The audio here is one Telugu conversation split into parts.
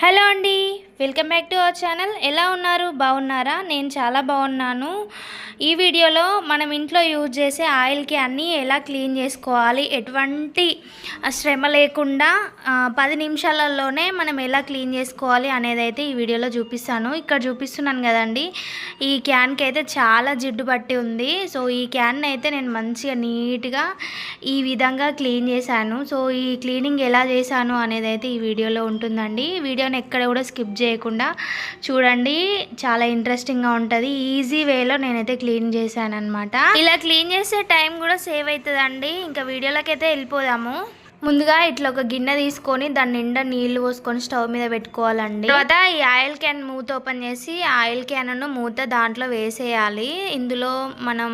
హలో అండి. Welcome back to our channel. ఎలా ఉన్నారు? బాగున్నారా? నేను చాలా బాగున్నాను. ఈ వీడియోలో మనం ఇంట్లో యూజ్ చేసే ఆయిల్కి అన్నీ ఎలా క్లీన్ చేసుకోవాలి ఎటువంటి శ్రమ లేకుండా పది నిమిషాలలోనే మనం ఎలా క్లీన్ చేసుకోవాలి అనేది అయితే ఈ వీడియోలో చూపిస్తాను. ఇక్కడ చూపిస్తున్నాను కదండి ఈ క్యాన్కి అయితే చాలా జిడ్డు పట్టి ఉంది. సో ఈ క్యాన్ అయితే నేను మంచిగా నీట్గా ఈ విధంగా క్లీన్ చేశాను. సో ఈ క్లీనింగ్ ఎలా చేశాను అనేది అయితే ఈ వీడియోలో ఉంటుందండి. వీడియోని ఎక్కడ కూడా స్కిప్ చేయకుండా చూడండి చాలా ఇంట్రెస్టింగ్గా ఉంటుంది. ఈజీ వేలో నేనైతే క్లీన్ చేశాను అనమాట ఇలా క్లీన్ చేసే టైం కూడా సేవ్ అవుతుందండి. ఇంకా వీడియోలోకి అయితే వెళ్ళిపోదాము. ముందుగా ఇట్లా ఒక గిన్నె తీసుకొని దాని నిండా నీళ్ళు పోసుకొని స్టవ్ మీద పెట్టుకోవాలండి. తర్వాత ఈ ఆయిల్ క్యాన్ మూత ఓపెన్ చేసి ఆయిల్ క్యాన్ను మూత దాంట్లో వేసేయాలి. ఇందులో మనం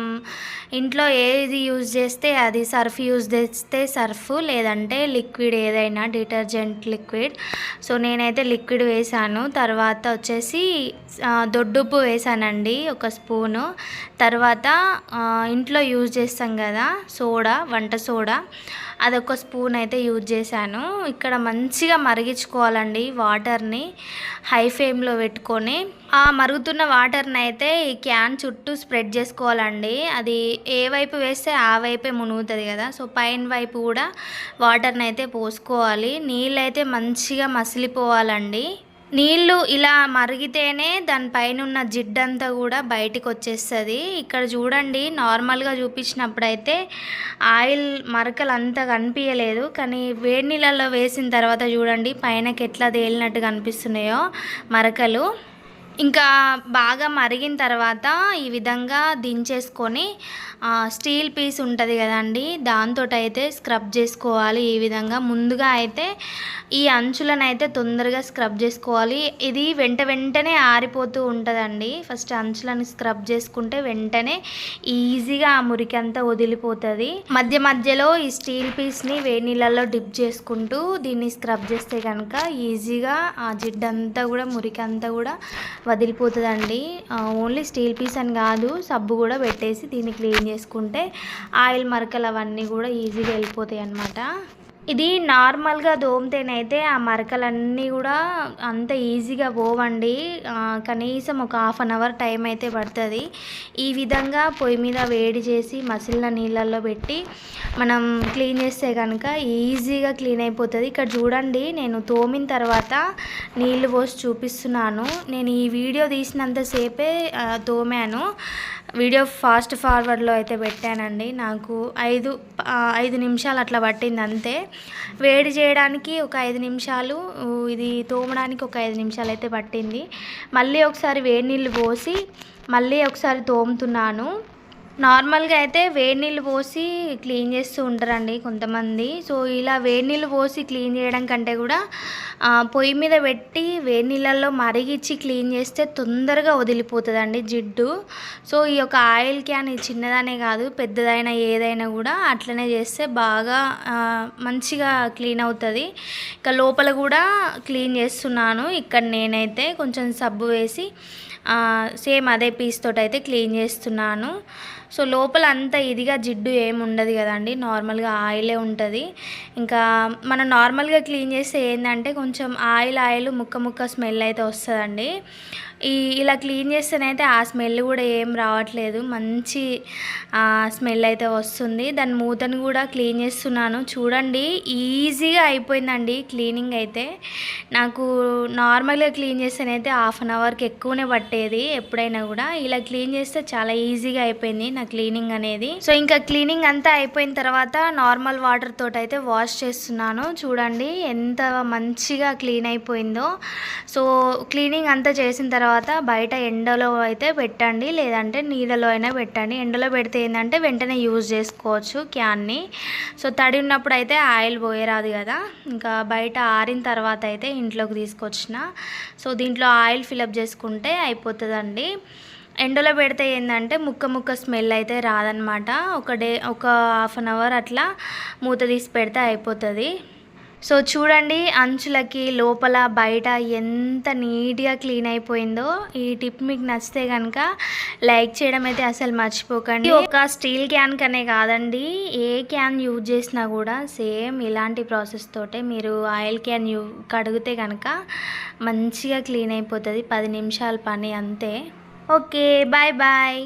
ఇంట్లో ఏది యూజ్ చేస్తే అది సర్ఫ్ యూజ్ చేస్తే సర్ఫ్ లేదంటే లిక్విడ్ ఏదైనా డిటర్జెంట్ లిక్విడ్. సో నేనైతే లిక్విడ్ వేసాను. తర్వాత వచ్చేసి దొడ్డుప్పు వేసానండి ఒక స్పూను. తర్వాత ఇంట్లో యూజ్ చేస్తాం కదా సోడా వంట సోడా. అదొక స్పూన్ అయితే యూజ్ చేశాను. ఇక్కడ మంచిగా మరిగించుకోవాలండి వాటర్ని. హై ఫ్లేమ్లో పెట్టుకొని. ఆ మరుగుతున్న వాటర్ని అయితే ఈ క్యాన్ చుట్టూ స్ప్రెడ్ చేసుకోవాలండి. అది ఏ వైపు వేస్తే ఆ వైపే మునుగుతుంది కదా. సో పైన వైపు కూడా వాటర్ని అయితే పోసుకోవాలి. నీళ్ళు అయితే మంచిగా మసిలిపోవాలండి. నీళ్ళు ఇలా మరిగితేనే దానిపైనున్న జిడ్డంతా కూడా బయటికి వచ్చేస్తుంది ఇక్కడ చూడండి నార్మల్గా చూపించినప్పుడైతే ఆయిల్ మరకలు అంతా కనిపించలేదు కానీ వేడి నీళ్ళల్లో వేసిన తర్వాత చూడండి పైనకి ఎట్లా తేలినట్టు కనిపిస్తున్నాయో మరకలు. ఇంకా బాగా మరిగిన తర్వాత ఈ విధంగా దించేసుకొని స్టీల్ పీస్ ఉంటుంది కదండి దాంతో అయితే స్క్రబ్ చేసుకోవాలి ఈ విధంగా. ముందుగా అయితే ఈ అంచులను అయితే తొందరగా స్క్రబ్ చేసుకోవాలి. ఇది వెంట వెంటనే ఆరిపోతూ ఉంటుందండి. ఫస్ట్ అంచులను స్క్రబ్ చేసుకుంటే వెంటనే ఈజీగా ఆ మురికి అంతా వదిలిపోతుంది. మధ్య మధ్యలో ఈ స్టీల్ పీస్ని వేడి నీళ్ళల్లో డిప్ చేసుకుంటూ దీన్ని స్క్రబ్ చేస్తే కనుక ఈజీగా ఆ జిడ్డంతా కూడా మురికి అంతా కూడా వదిలిపోతుందండి. ఓన్లీ స్టీల్ పీస్ అని కాదు సబ్బు కూడా పెట్టేసి దీన్ని క్లీన్ చేసుకుంటే ఆయిల్ మరకలు అవన్నీ కూడా ఈజీగా వెళ్ళిపోతాయి అన్నమాట ఇది నార్మల్గా దోమితేనైతే ఆ మరకలన్నీ కూడా అంత ఈజీగా పోవండి. కనీసం ఒక హాఫ్ అన్ అవర్ టైం అయితే పడుతుంది. ఈ విధంగా పొయ్యి మీద వేడి చేసి మసిలిన నీళ్ళల్లో పెట్టి మనం క్లీన్ చేస్తే కనుక ఈజీగా క్లీన్ అయిపోతుంది. ఇక్కడ చూడండి నేను తోమిన తర్వాత నీళ్ళు పోసి చూపిస్తున్నాను. నేను ఈ వీడియో తీసినంతసేపే తోమాను. వీడియో ఫాస్ట్ ఫార్వర్డ్లో అయితే పెట్టానండి. నాకు ఐదు ఐదు నిమిషాలు అట్లా పట్టింది అంతే. వేడి చేయడానికి ఒక ఐదు నిమిషాలు ఇది తోమడానికి ఒక ఐదు నిమిషాలు అయితే పట్టింది. మళ్ళీ ఒకసారి వేడి నీళ్ళు పోసి మళ్ళీ ఒకసారి తోముతున్నాను. నార్మల్గా అయితే వేడి నీళ్ళు పోసి క్లీన్ చేస్తూ ఉంటారండి కొంతమంది. సో ఇలా వేడి నీళ్ళు పోసి క్లీన్ చేయడం కంటే కూడా పొయ్యి మీద పెట్టి వేడి నీళ్ళల్లో మరిగిచ్చి క్లీన్ చేస్తే తొందరగా వదిలిపోతుందండి జిడ్డు. సో ఈ యొక్క ఆయిల్ క్యాన్ ఇది చిన్నదనే కాదు పెద్దదైనా ఏదైనా కూడా అట్లనే చేస్తే బాగా మంచిగా క్లీన్ అవుతుంది. ఇక లోపల కూడా క్లీన్ చేస్తున్నాను. ఇక్కడ నేనైతే కొంచెం సబ్బు వేసి సేమ్ అదే పీస్ తోటి అయితే క్లీన్ చేస్తున్నాను. సో లోపల అంత ఇదిగా జిడ్డు ఏమి ఉండదు కదండి. నార్మల్గా ఆయిలే ఉంటుంది. ఇంకా మనం నార్మల్గా క్లీన్ చేస్తే ఏంటంటే కొంచెం ఆయిల్ ఆయిల్ ముక్క ముక్క స్మెల్ అయితే వస్తుందండి. ఈ ఇలా క్లీన్ చేస్తేనైతే ఆ స్మెల్ కూడా ఏం రావట్లేదు. మంచి స్మెల్ అయితే వస్తుంది. దాని మూతను కూడా క్లీన్ చేస్తున్నాను. చూడండి ఈజీగా అయిపోయిందండి క్లీనింగ్ అయితే. నాకు నార్మల్గా క్లీన్ చేస్తేనైతే హాఫ్ అన్ అవర్కి ఎక్కువనే పట్టేది ఎప్పుడైనా కూడా. ఇలా క్లీన్ చేస్తే చాలా ఈజీగా అయిపోయింది నా క్లీనింగ్ అనేది. సో ఇంకా క్లీనింగ్ అంతా అయిపోయిన తర్వాత నార్మల్ వాటర్ తోటి అయితే వాష్ చేస్తున్నాను. చూడండి ఎంత మంచిగా క్లీన్ అయిపోయిందో. సో క్లీనింగ్ అంతా చేసిన తర్వాత తర్వాత బయట ఎండలో అయితే పెట్టండి లేదంటే నీళ్ళలో అయినా పెట్టండి. ఎండలో పెడితే ఏంటంటే వెంటనే యూజ్ చేసుకోవచ్చు క్యాన్ని. సో తడి ఉన్నప్పుడు అయితే ఆయిల్ పోయరాదు కదా. ఇంకా బయట ఆరిన తర్వాత అయితే ఇంట్లోకి తీసుకొచ్చిన. సో దీంట్లో ఆయిల్ ఫిలప్ చేసుకుంటే అయిపోతుందండి. ఎండలో పెడితే ఏంటంటే ముక్క ముక్క స్మెల్ అయితే రాదనమాట ఒక డే ఒక హాఫ్ అన్ అవర్ అట్లా మూత తీసి పెడితే అయిపోతుంది. సో చూడండి అంచులకి లోపల బయట ఎంత నీట్గా క్లీన్ అయిపోయిందో. ఈ టిప్ మీకు నచ్చితే కనుక లైక్ చేయడం అయితే అసలు మర్చిపోకండి. ఒక స్టీల్ క్యాన్ కనే కాదండి ఏ క్యాన్ యూజ్ చేసినా కూడా సేమ్ ఇలాంటి ప్రాసెస్ తోటే మీరు ఆయిల్ క్యాన్ యూ కడిగితే కనుక మంచిగా క్లీన్ అయిపోతుంది. పది నిమిషాల పని అంతే. Okay bye bye.